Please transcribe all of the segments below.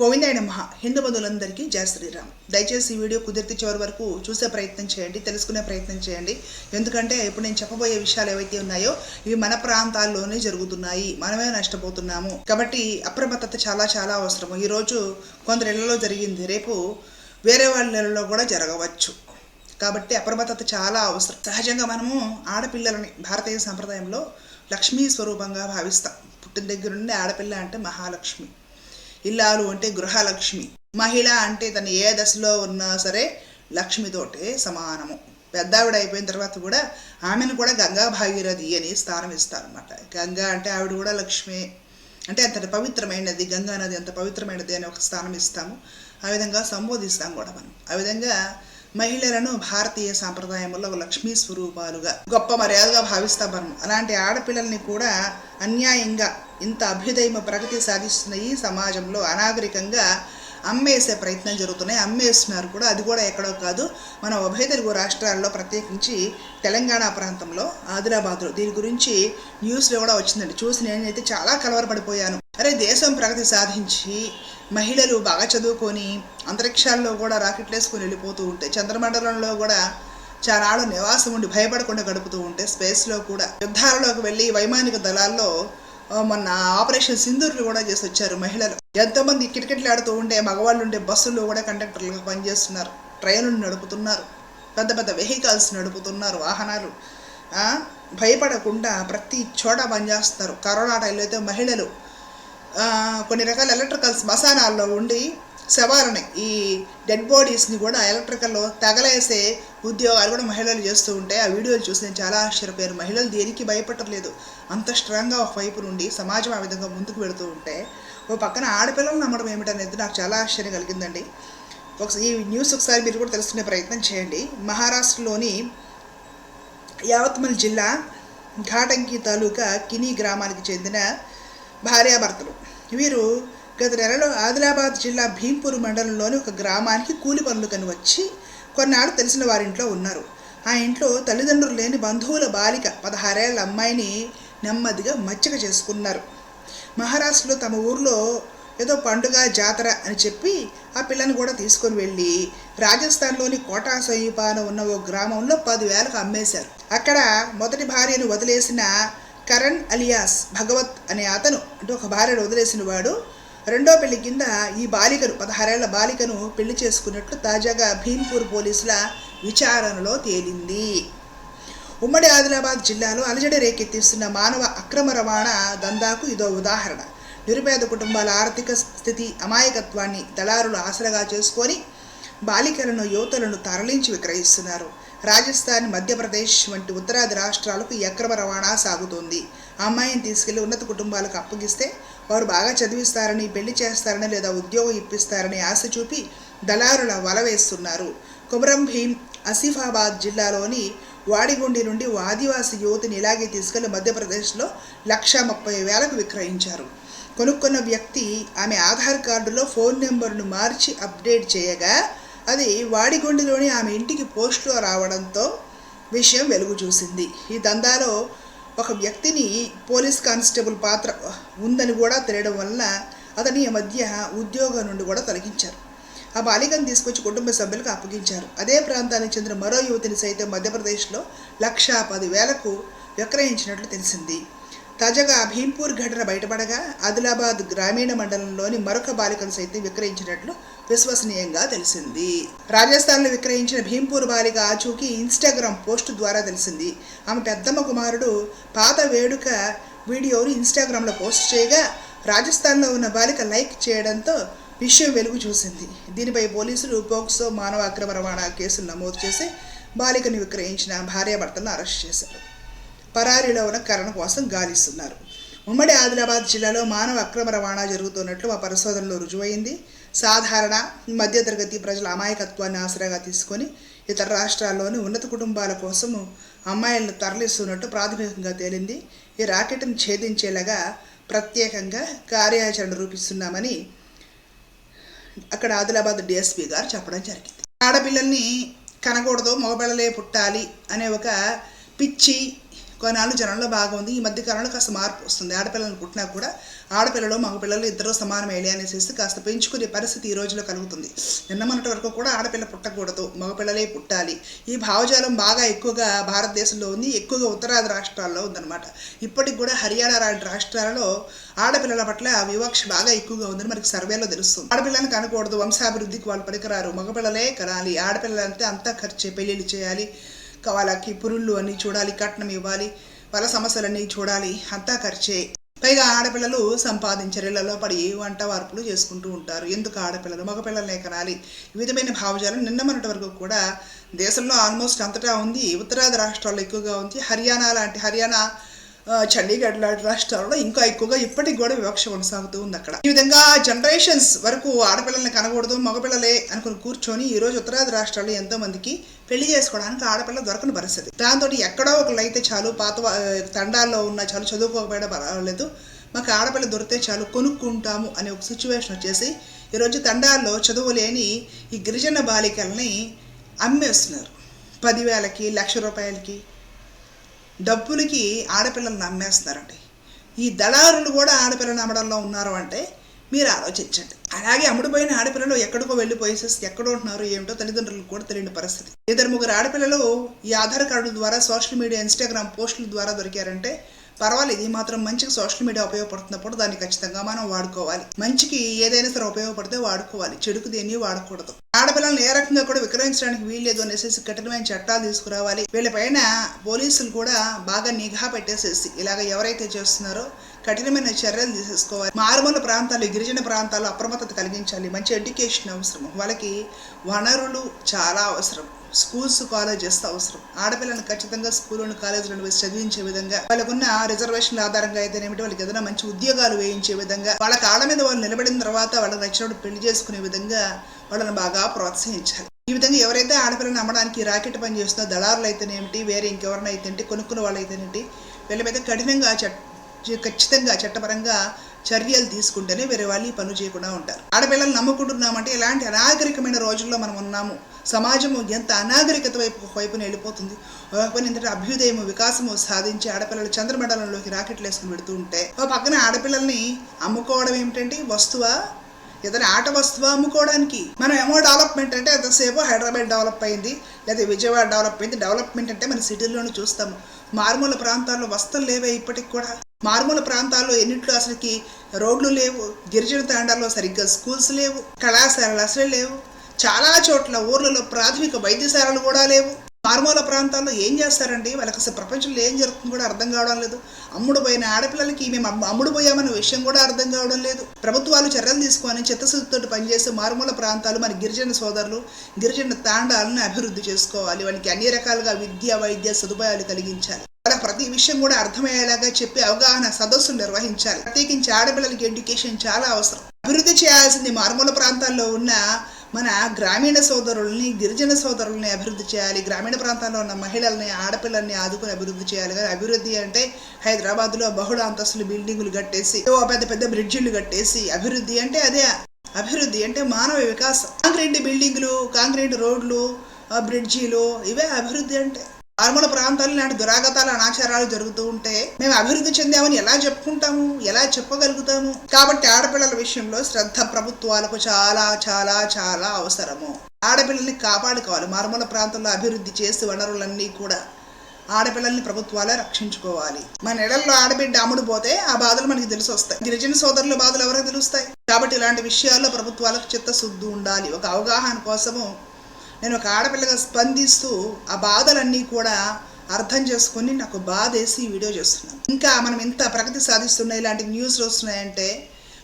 గోవిందాయ నమ. హిందూ బంధువులందరికీ జయ శ్రీరామ్. దయచేసి ఈ వీడియో కుదిరితే చివరి వరకు చూసే ప్రయత్నం చేయండి తెలుసుకునే ప్రయత్నం చేయండి. ఎందుకంటే ఇప్పుడు నేను చెప్పబోయే విషయాలు ఏవైతే ఉన్నాయో ఇవి మన ప్రాంతాల్లోనే జరుగుతున్నాయి. మనమే నష్టపోతున్నాము. కాబట్టి అప్రమత్తత చాలా చాలా అవసరము. ఈరోజు కొందరి ఇళ్ళలో జరిగింది. రేపు వేరే వాళ్ళ ఇళ్ళలో కూడా జరగవచ్చు. కాబట్టి అప్రమత్తత చాలా అవసరం. సహజంగా మనము ఆడపిల్లలని భారతీయ సంప్రదాయంలో లక్ష్మీ స్వరూపంగా భావిస్తాం. పుట్టిన దగ్గర నుండి ఆడపిల్ల అంటే మహాలక్ష్మి. ఇల్లాలు అంటే గృహలక్ష్మి. మహిళ అంటే తను ఏ దశలో ఉన్నా సరే లక్ష్మితోటే సమానము. పెద్దావిడ అయిపోయిన తర్వాత కూడా ఆమెను కూడా గంగా భాగీరథి అని స్థానం ఇస్తారనమాట గంగా అంటే ఆవిడ కూడా లక్ష్మి. అంటే అంత పవిత్రమైనది గంగా నది అంత పవిత్రమైనది అని ఒక స్థానం ఇస్తాము. ఆ విధంగా సంబోధిస్తాం కూడా మనం. ఆ విధంగా మహిళలను భారతీయ సాంప్రదాయంలో లక్ష్మీ స్వరూపాలుగా గొప్ప మర్యాదగా భావిస్తాం మనం అలాంటి ఆడపిల్లల్ని కూడా అన్యాయంగా ఇంత అభ్యుదయం ప్రగతి సాధిస్తున్న ఈ సమాజంలో అనాగరికంగా అమ్మేసే ప్రయత్నం జరుగుతున్నాయి. అమ్మేస్తున్నారు కూడా. అది కూడా ఎక్కడో కాదు. మన ఉభయ తెలుగు రాష్ట్రాల్లో ప్రత్యేకించి తెలంగాణ ప్రాంతంలో ఆదిలాబాద్లో. దీని గురించి న్యూస్లో కూడా వచ్చిందండి. చూసి నేనైతే చాలా కలవరపడిపోయాను. అరే దేశం ప్రగతి సాధించి మహిళలు బాగా చదువుకొని అంతరిక్షాల్లో కూడా రాకెట్లు వేసుకొని వెళ్ళిపోతూ ఉంటే చంద్రమండలంలో కూడా చాలాళ్ళు నివాసం ఉండి భయపడకుండా గడుపుతూ ఉంటే స్పేస్లో కూడా యుద్ధాలలోకి వెళ్ళి వైమానిక దళాల్లో మొన్న ఆపరేషన్ సింధూర్లు కూడా చేసి వచ్చారు మహిళలు. ఎంతోమంది కిటకిటలు ఆడుతూ ఉండే మగవాళ్ళు ఉండే బస్సుల్లో కూడా కండక్టర్లుగా పనిచేస్తున్నారు. ట్రైన్లు నడుపుతున్నారు. పెద్ద పెద్ద వెహికల్స్ నడుపుతున్నారు వాహనాలు. భయపడకుండా ప్రతి చోట పనిచేస్తున్నారు. కరోనా టైంలో అయితే మహిళలు కొన్ని రకాల ఎలక్ట్రికల్ శ్మశానాల్లో ఉండి శవాలని ఈ డెడ్ బాడీస్ని కూడా ఎలక్ట్రికల్లో తగలేసే ఉద్యోగాలు కూడా మహిళలు చేస్తూ ఉంటే ఆ వీడియోలు చూసి నేను చాలా ఆశ్చర్యపోయారు మహిళలు దేనికి భయపడలేదు అంత స్ట్రాంగ్గా ఒక వైపు నుండి సమాజం ఆ విధంగా ముందుకు వెళుతూ ఉంటే ఓ పక్కన ఆడపిల్లలు నమ్మడం ఏమిటనేది నాకు చాలా ఆశ్చర్యం కలిగిందండి. ఒకసారి ఈ న్యూస్ ఒకసారి మీరు కూడా తెలుసుకునే ప్రయత్నం చేయండి. మహారాష్ట్రలోని యావత్మల్ జిల్లా ఘాటంకి తాలూకా కినీ గ్రామానికి చెందిన భార్యాభర్తలు. వీరు గత నెలలో ఆదిలాబాద్ జిల్లా భీంపూర్ మండలంలోని ఒక గ్రామానికి కూలి పనులు కని వచ్చి కొన్నాళ్ళు తెలిసిన వారింట్లో ఉన్నారు. ఆ ఇంట్లో తల్లిదండ్రులు లేని బంధువుల బాలిక పదహారేళ్ళ అమ్మాయిని నెమ్మదిగా మచ్చిక చేసుకున్నారు. మహారాష్ట్రలో తమ ఊర్లో ఏదో పండుగ జాతర అని చెప్పి ఆ పిల్లని కూడా తీసుకొని వెళ్ళి రాజస్థాన్లోని కోటా సమీపాన ఉన్న ఓ గ్రామంలో పదివేలకు అమ్మేశారు. అక్కడ మొదటి భార్యను వదిలేసిన కరణ్ అలియాస్ భగవత్ అనే అతను అంటే ఒక భార్యను వదిలేసిన వాడు. రెండో పెళ్ళి కింద ఈ బాలికను పదహారేళ్ళ బాలికను పెళ్ళి చేసుకున్నట్లు తాజాగా భీంపూర్ పోలీసుల విచారణలో తేలింది. ఉమ్మడి ఆదిలాబాద్ జిల్లాలో అలజడి రేకెత్తిస్తున్న మానవ అక్రమ రవాణా దందాకు ఇదో ఉదాహరణ. నిరుపేద కుటుంబాల ఆర్థిక స్థితి అమాయకత్వాన్ని దళారులు ఆసరగా చేసుకొని బాలికలను యువతలను తరలించి విక్రయిస్తున్నారు. రాజస్థాన్ మధ్యప్రదేశ్ వంటి ఉత్తరాది రాష్ట్రాలకు ఈ అక్రమ రవాణా సాగుతోంది. అమ్మాయిని తీసుకెళ్ళి ఉన్నత కుటుంబాలకు అప్పగిస్తే వారు బాగా చదివిస్తారని పెళ్ళి చేస్తారని లేదా ఉద్యోగం ఇప్పిస్తారని ఆశ చూపి దళారుల వల వేస్తున్నారు. కుమరం భీం ఆసిఫాబాద్ జిల్లాలోని వాడిగుండి నుండి ఓ ఆదివాసీ యువతిని ఇలాగే తీసుకెళ్ళి మధ్యప్రదేశ్లో లక్ష ముప్పై వేలకు విక్రయించారు. కొనుక్కున్న వ్యక్తి ఆమె ఆధార్ కార్డులో ఫోన్ నెంబర్ను మార్చి అప్డేట్ చేయగా అది వాడిగొండిలోని ఆమె ఇంటికి పోస్టులో రావడంతో విషయం వెలుగు చూసింది ఈ దందాలో ఒక వ్యక్తిని పోలీస్ కానిస్టేబుల్ పాత్ర ఉందని కూడా తెలియడం వలన అతని ఈ మధ్య ఉద్యోగం నుండి కూడా తొలగించారు. ఆ బాలికను తీసుకొచ్చి కుటుంబ సభ్యులకు అప్పగించారు. అదే ప్రాంతానికి చెందిన మరో యువతిని సైతం మధ్యప్రదేశ్లో లక్షా పది వేలకు విక్రయించినట్లు తెలిసింది. తాజాగా భీంపూర్ ఘటన బయటపడగా ఆదిలాబాద్ గ్రామీణ మండలంలోని మరొక బాలికను సైతం విక్రయించినట్లు విశ్వసనీయంగా తెలిసింది. రాజస్థాన్లో విక్రయించిన భీంపూర్ బాలిక ఆచూకీ ఇన్స్టాగ్రామ్ పోస్ట్ ద్వారా తెలిసింది. ఆమె పెద్దమ్మ కుమారుడు పాత వేడుక వీడియోను ఇన్స్టాగ్రామ్లో పోస్ట్ చేయగా రాజస్థాన్లో ఉన్న బాలిక లైక్ చేయడంతో విషయం వెలుగు చూసింది. దీనిపై పోలీసులు పోక్సో మానవ అక్రమ రవాణా కేసులు నమోదు చేసి బాలికను విక్రయించిన భార్యాభర్తలను అరెస్ట్ చేశారు. పరారీలో ఉన్న కరణ కోసం గాలిస్తున్నారు. ఉమ్మడి ఆదిలాబాద్ జిల్లాలో మానవ అక్రమ రవాణా జరుగుతున్నట్లు మా పరిశోధనలో రుజువైంది. సాధారణ మధ్యతరగతి ప్రజల అమాయకత్వాన్ని ఆసరాగా తీసుకొని ఇతర రాష్ట్రాల్లోని ఉన్నత కుటుంబాల కోసము అమ్మాయిలను తరలిస్తున్నట్టు ప్రాథమికంగా తేలింది. ఈ రాకెట్ను ఛేదించేలాగా ప్రత్యేకంగా కార్యాచరణ రూపిస్తున్నామని అక్కడ ఆదిలాబాద్ డిఎస్పీ గారు చెప్పడం జరిగింది. ఆడపిల్లల్ని కనకూడదు మగపిల్లలే పుట్టాలి అనే ఒక పిచ్చి కొన్నాళ్ళు జనంలో బాగా ఉంది ఈ మధ్య కాలంలో కాస్త మార్పు వస్తుంది. ఆడపిల్లలు పుట్టినా కూడా ఆడపిల్లలు మగపిల్లలు ఇద్దరు సమానమేలే అనేసి కాస్త పెంచుకునే పరిస్థితి ఈ రోజులో కలుగుతుంది. నిన్న మొన్నటి వరకు కూడా ఆడపిల్ల పుట్టకూడదు మగపిల్లలే పుట్టాలి. ఈ భావజాలం బాగా ఎక్కువగా భారతదేశంలో ఉంది ఎక్కువగా ఉత్తరాది రాష్ట్రాల్లో ఉందన్నమాట. ఇప్పటికి కూడా హర్యానా లాంటి రాష్ట్రాలలో ఆడపిల్లల పట్ల వివక్ష బాగా ఎక్కువగా ఉందని మనకి సర్వేలో తెలుస్తుంది. ఆడపిల్లని కనకూడదు వంశాభివృద్ధికి వాళ్ళు పనికిరారు మగపిల్లలే కనాలి. ఆడపిల్లలంతా అంతా ఖర్చే పెళ్ళిళ్ళు చేయాలి. వాళ్ళకి పురుళ్ళు అన్నీ చూడాలి కట్నం ఇవ్వాలి వాళ్ళ సమస్యలన్నీ చూడాలి అంతా ఖర్చే. పైగా ఆడపిల్లలు సంపాదించరు పడి వంట వార్పులు చేసుకుంటూ ఉంటారు. ఎందుకు ఆడపిల్లలు? మగపిల్లలనే కనాలి ఈ విధమైన భావజాలం నిన్న మొన్నటి వరకు కూడా దేశంలో ఆల్మోస్ట్ అంతటా ఉంది. ఉత్తరాది రాష్ట్రాల్లో ఎక్కువగా ఉంది. హర్యానా లాంటి హర్యానా చండీగఢ్ లాంటి రాష్ట్రాల్లో ఇంకా ఎక్కువగా ఇప్పటికి కూడా వివక్ష కొనసాగుతూ ఉంది అక్కడ. ఈ విధంగా జనరేషన్స్ వరకు ఆడపిల్లల్ని కనకూడదు మగపిల్లలే అనుకుని కూర్చొని ఈ రోజు ఉత్తరాది రాష్ట్రాల్లో ఎంతో మందికి పెళ్ళి చేసుకోవడానికి ఆడపిల్ల దొరకని పరిస్థితి. దాంతో ఎక్కడో ఒకళ్ళు అయితే చాలు పాత తండాల్లో ఉన్న చాలు చదువుకోకపోయినా పర్వాలేదు. మాకు ఆడపిల్ల దొరికితే చాలు కొనుక్కుంటాము అనే ఒక సిచ్యువేషన్ వచ్చేసి ఈరోజు తండాల్లో చదువు లేని ఈ గిరిజన బాలికల్ని అమ్మేస్తున్నారు. పదివేలకి లక్ష రూపాయలకి డబ్బులకి ఆడపిల్లలు నమ్మేస్తున్నారండి. ఈ దళారులు కూడా ఆడపిల్లని అమ్మడంలో ఉన్నారు అంటే మీరు ఆలోచించండి. అలాగే అమ్ముడుపోయిన ఆడపిల్లలు ఎక్కడికో వెళ్ళిపోయేసేసి ఎక్కడ ఉంటున్నారు ఏమిటో తల్లిదండ్రులకు కూడా తెలియని పరిస్థితి. ఇద్దరు ముగ్గురు ఆడపిల్లలు ఈ ఆధార్ కార్డు ద్వారా సోషల్ మీడియా ఇన్స్టాగ్రామ్ పోస్టుల ద్వారా దొరికారంటే పర్వాలేదు. ఈ మాత్రం మంచికి సోషల్ మీడియా ఉపయోగపడుతున్నప్పుడు దాన్ని ఖచ్చితంగా మనం వాడుకోవాలి. మంచికి ఏదైనా సరే ఉపయోగపడితే వాడుకోవాలి. చెడుకు దేన్ని వాడకూడదు. ఆడపిల్లల్ని ఏ రకంగా కూడా విక్రయించడానికి వీల్లేదు అనేసి కఠినమైన చట్టాలు తీసుకురావాలి. వీళ్ళపైన పోలీసులు కూడా బాగా నిఘా పెట్టేసేసి ఇలాగ ఎవరైతే చేస్తున్నారో కఠినమైన చర్యలు తీసేసుకోవాలి. మారుమూల ప్రాంతాలు గిరిజన ప్రాంతాలు అప్రమత్తత కలిగించాలి. మంచి ఎడ్యుకేషన్ అవసరం. వాళ్ళకి వనరులు చాలా అవసరం. స్కూల్స్ కాలేజెస్ అవసరం. ఆడపిల్లలను ఖచ్చితంగా స్కూళ్ళను కాలేజీలను వేసి చదివించే విధంగా వాళ్ళకున్న రిజర్వేషన్ల ఆధారంగా అయితేనేమిటి వాళ్ళకి ఏదైనా మంచి ఉద్యోగాలు వేయించే విధంగా వాళ్ళ కాళ్ళ మీద వాళ్ళు నిలబడిన తర్వాత వాళ్ళకి నచ్చినప్పుడు పెళ్ళి చేసుకునే విధంగా వాళ్ళని బాగా ప్రోత్సహించాలి. ఈ విధంగా ఎవరైతే ఆడపిల్లని అమ్మడానికి రాకెట్ పని చేస్తున్న దళారులు అయితేనేమిటి వేరే ఇంకెవరైనా అయితేంటి కొనుక్కున్న వాళ్ళు అయితేనేంటి వీళ్ళ మీద కఠినంగా చట్ ఖచ్చితంగా చట్టపరంగా చర్యలు తీసుకుంటేనే వేరే వాళ్ళు ఈ పనులు చేయకుండా ఉంటారు. ఆడపిల్లలు నమ్ముకుంటున్నామంటే ఇలాంటి అనాగరికమైన రోజుల్లో మనం ఉన్నాము? సమాజము ఎంత అనాగరికత వైపు వైపున వెళ్ళిపోతుంది? ఒక ఇంతటి అభ్యుదయము వికాసము సాధించి ఆడపిల్లలు చంద్రమండలంలోకి రాకెట్లు వేసుకుని పెడుతూ ఉంటే ఒక పక్కన ఆడపిల్లల్ని అమ్ముకోవడం ఏమిటంటే వస్తువా? ఏదైనా ఆట వస్తువు అమ్ముకోవడానికి? మనం ఏమో డెవలప్మెంట్ అంటే ఎంతసేపు హైదరాబాద్ డెవలప్ అయింది లేదా విజయవాడ డెవలప్ అయింది డెవలప్మెంట్ అంటే మన సిటీల్లోనే చూస్తాము. మారుమూల ప్రాంతాల్లో వస్తలు లేవే ఇప్పటికి కూడా. మారుమూల ప్రాంతాల్లో ఎన్నిట్లో అసలుకి రోడ్లు లేవు గిరిజన తాండాల్లో సరిగ్గా స్కూల్స్ లేవు కళాశాలలు అసలే లేవు. చాలా చోట్ల ఊర్లలో ప్రాథమిక వైద్యశాలలు కూడా లేవు. మారుమూల ప్రాంతాల్లో ఏం చేస్తారండి? వాళ్ళకి అసలు ప్రపంచంలో ఏం జరుగుతుందో కూడా అర్థం కావడం లేదు. అమ్ముడు పోయిన ఆడపిల్లలకి మేము అమ్ముడు పోయామన్న విషయం కూడా అర్థం కావడం లేదు. ప్రభుత్వాలు చర్యలు తీసుకొని చిత్తశుద్ధితో పనిచేసే మారుమూల ప్రాంతాలు మన గిరిజన సోదరులు గిరిజన తాండాలను అభివృద్ధి చేసుకోవాలి. వాళ్ళకి అన్ని రకాలుగా విద్య వైద్య సదుపాయాలు కలిగించాలి. వాళ్ళ ప్రతి విషయం కూడా అర్థమయ్యేలాగా చెప్పి అవగాహన సదస్సులు నిర్వహించాలి. ప్రత్యేకించి ఆడపిల్లలకి ఎడ్యుకేషన్ చాలా అవసరం. అభివృద్ధి చేయాల్సింది మారుమూల ప్రాంతాల్లో ఉన్న మన గ్రామీణ సోదరుల్ని గిరిజన సోదరుల్ని అభివృద్ధి చేయాలి. గ్రామీణ ప్రాంతాల్లో ఉన్న మహిళల్ని ఆడపిల్లల్ని ఆదుకుని అభివృద్ధి చేయాలి కానీ అభివృద్ధి అంటే హైదరాబాద్లో బహుళ అంతస్తులు బిల్డింగులు కట్టేసి ఓ పెద్ద పెద్ద బ్రిడ్జిలు కట్టేసి అభివృద్ధి అంటే అదే అభివృద్ధి అంటే మానవ వికాసం. కాంక్రీట్ బిల్డింగులు కాంక్రీట్ రోడ్లు బ్రిడ్జీలు ఇవే అభివృద్ధి అంటే. మారుమూల ప్రాంతాలు ఇలాంటి దురాగతాలు అనాచారాలు జరుగుతూ ఉంటే మేము అభివృద్ధి చెందామని ఎలా చెప్పుకుంటాము? ఎలా చెప్పగలుగుతాము? కాబట్టి ఆడపిల్లల విషయంలో శ్రద్ధ ప్రభుత్వాలకు చాలా చాలా చాలా అవసరము. ఆడపిల్లల్ని కాపాడుకోవాలి. మారుమూల ప్రాంతంలో అభివృద్ధి చేసి వనరులన్నీ కూడా ఆడపిల్లల్ని ప్రభుత్వాలే రక్షించుకోవాలి. మన నెలల్లో ఆడబిడ్డ అమ్ముడు పోతే ఆ బాధలు మనకి తెలిసి వస్తాయి గిరిజన సోదరుల బాధలు ఎవరికి తెలుస్తాయి? కాబట్టి ఇలాంటి విషయాల్లో ప్రభుత్వాలకు చిత్తశుద్ధి ఉండాలి. ఒక అవగాహన కోసము నేను ఒక ఆడపిల్లగా స్పందిస్తూ ఆ బాధలన్నీ కూడా అర్థం చేసుకొని నాకు బాధ వేసి ఈ వీడియో చేస్తున్నాను. ఇంకా మనం ఎంత ప్రగతి సాధిస్తున్నాయి ఇలాంటి న్యూస్లు వస్తున్నాయంటే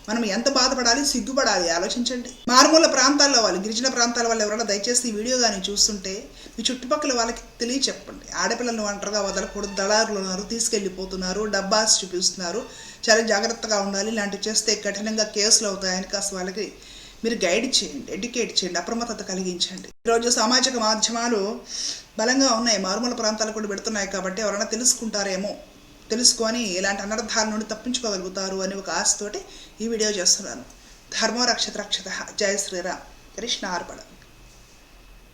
మనం ఎంత బాధపడాలి సిగ్గుపడాలి? ఆలోచించండి. మారుమూల ప్రాంతాల్లో వాళ్ళు గిరిజన ప్రాంతాల వాళ్ళు ఎవరైనా దయచేసి ఈ వీడియో కానీ చూస్తుంటే మీ చుట్టుపక్కల వాళ్ళకి తెలియ చెప్పండి ఆడపిల్లలను ఒంటరిగా వదలకూడదు దళారులు ఉన్నారు తీసుకెళ్ళిపోతున్నారు డబ్బాస్ చూపిస్తున్నారు. చాలా జాగ్రత్తగా ఉండాలి ఇలాంటివి చేస్తే కఠినంగా కేసులు అవుతాయని కాస్త వాళ్ళకి మీరు గైడ్ చేయండి ఎడ్యుకేట్ చేయండి అప్రమత్తత కలిగించండి. ఈరోజు సామాజిక మాధ్యమాలు బలంగా ఉన్నాయి. మారుమూల ప్రాంతాలు కూడా పెడుతున్నాయి కాబట్టి ఎవరైనా తెలుసుకుంటారేమో తెలుసుకొని ఇలాంటి అనర్థాల నుండి తప్పించుకోగలుగుతారు అని ఒక ఆశతోటి ఈ వీడియో చేస్తున్నాను. ధర్మో రక్షత రక్షత. జయ శ్రీరామ్. కృష్ణ ఆర్పణ.